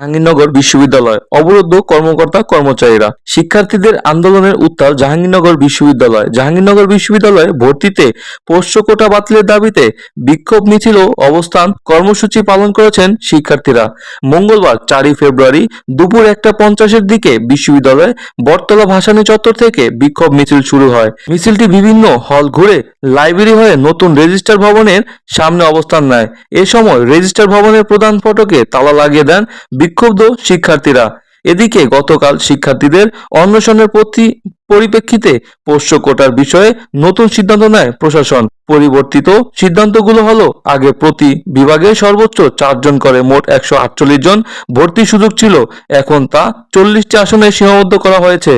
জাহাঙ্গীরনগর বিশ্ববিদ্যালয়। অবরুদ্ধ কর্মকর্তা, কর্মচারীরা। শিক্ষার্থীদের আন্দোলনের উত্তাপ জাহাঙ্গীরনগর বিশ্ববিদ্যালয়। জাহাঙ্গীরনগর বিশ্ববিদ্যালয়ে ভর্তিতে পোষ্য কোটা বাতিলের দাবিতে বিক্ষোভ মিছিল অবস্থান কর্মসূচি পালন করেছেন শিক্ষার্থীরা। মঙ্গলবার চারই ফেব্রুয়ারি দুপুর একটা পঞ্চাশের দিকে বিশ্ববিদ্যালয়ে বটতলা ভাসানী চত্বর থেকে বিক্ষোভ মিছিল শুরু হয়। মিছিলটি বিভিন্ন হল ঘুরে লাইব্রেরি হয়ে নতুন রেজিস্টার ভবনের সামনে অবস্থান নেয়। এ সময় রেজিস্ট্রার ভবনের প্রধান ফটকে তালা লাগিয়ে দেন বিক্ষুব্ধ শিক্ষার্থীরা। এদিকে গতকাল শিক্ষার্থীদের অন্বেষণের প্রতি পরিপ্রেক্ষিতে পোষ্য কোটার বিষয়ে নতুন সিদ্ধান্ত নেয় প্রশাসন। পরিবর্তিত সিদ্ধান্তগুলো হলো, আগে প্রতি বিভাগে সর্বোচ্চ চারজন করে মোট একশো আটচল্লিশ জন ভর্তির সুযোগ ছিল, এখন তা চল্লিশটি আসনে সীমাবদ্ধ করা হয়েছে।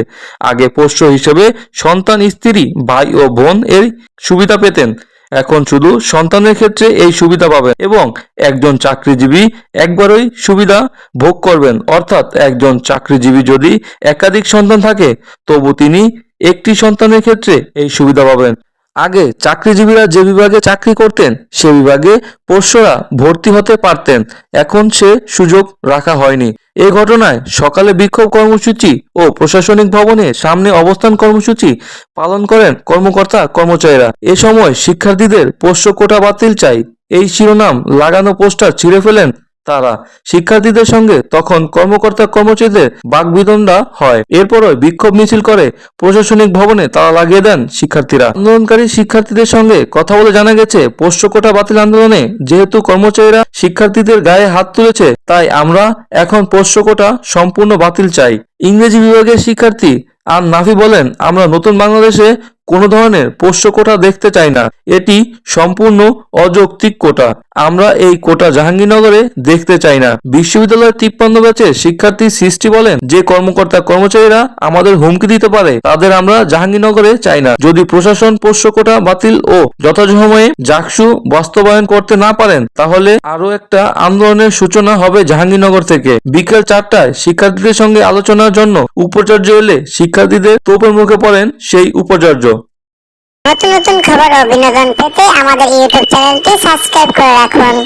আগে পোষ্য হিসেবে সন্তান, স্ত্রী, ভাই ও বোন এর সুবিধা পেতেন। এখন শুধু সন্তানের ক্ষেত্রে এই সুবিধা পাবেন এবং একজন চাকরিজীবী একবারই সুবিধা ভোগ করবেন। অর্থাৎ একজন চাকরিজীবী যদি একাধিক সন্তান থাকে, তবু তিনি একটি সন্তানের ক্ষেত্রে এই সুবিধা পাবেন। আগে চাকরিজীবীরা যে বিভাগে চাকরি করতেন, সে বিভাগে পোষ্যরা ভর্তি হতে পারতেন। এখন সে সুযোগ রাখা হয়নি। এই ঘটনায় সকালে বিক্ষোভ কর্মসূচি ও প্রশাসনিক ভবনে সামনে অবস্থান কর্মসূচি পালন করেন কর্মকর্তা কর্মচারীরা। এ সময় শিক্ষার্থীদের পোষ্য কোটা বাতিল চাই, এই শিরোনাম লাগানো পোস্টার ছিঁড়ে ফেলেন তারা। শিক্ষার্থীদের সঙ্গে তখন কর্মকর্তা কর্মচারীদের বাকবিতণ্ডা হয়। এরপরই বিক্ষোভ মিছিল করে প্রশাসনিক ভবনে তালা লাগিয়ে দেন শিক্ষার্থীরা। আন্দোলনকারী শিক্ষার্থীদের সঙ্গে কথা বলে জানা গেছে, পোষ্য কোটা বাতিল আন্দোলনে যেহেতু কর্মচারীরা শিক্ষার্থীদের গায়ে হাত তুলেছে, তাই আমরা এখন পোষ্যকোটা সম্পূর্ণ বাতিল চাই। ইংরেজি বিভাগের শিক্ষার্থী আর নাফি বলেন, আমরা নতুন বাংলাদেশে কোনো ধরনের পোষ্য কোটা দেখতে চাই না। এটি সম্পূর্ণ অযৌক্তিক কোটা আমরা এই কোটা জাহাঙ্গীরনগরে দেখতে চাই না। বিশ্ববিদ্যালয়ের তিপ্পান্ন ব্যাচের শিক্ষার্থী সৃষ্টি বলেন, যে কর্মকর্তা কর্মচারীরা আমাদের হুমকি দিতে পারে, তাদের আমরা জাহাঙ্গীরনগরে চাই না। যদি প্রশাসন পোষ্য কোটা বাতিল ও যথাসময়ে জাকসু বাস্তবায়ন করতে না পারেন, তাহলে আরও একটা আন্দোলনের সূচনা হবে জাহাঙ্গীরনগর থেকে। বিকেল চারটায় শিক্ষার্থীদের সঙ্গে আলোচনার জন্য উপাচার্য এলে শিক্ষার্থীদের তোপের মুখে পড়েন সেই উপাচার্য। নতুন নতুন খবর ও বিনোদন পেতে আমাদের ইউটিউব চ্যানেলটি সাবস্ক্রাইব করে রাখুন।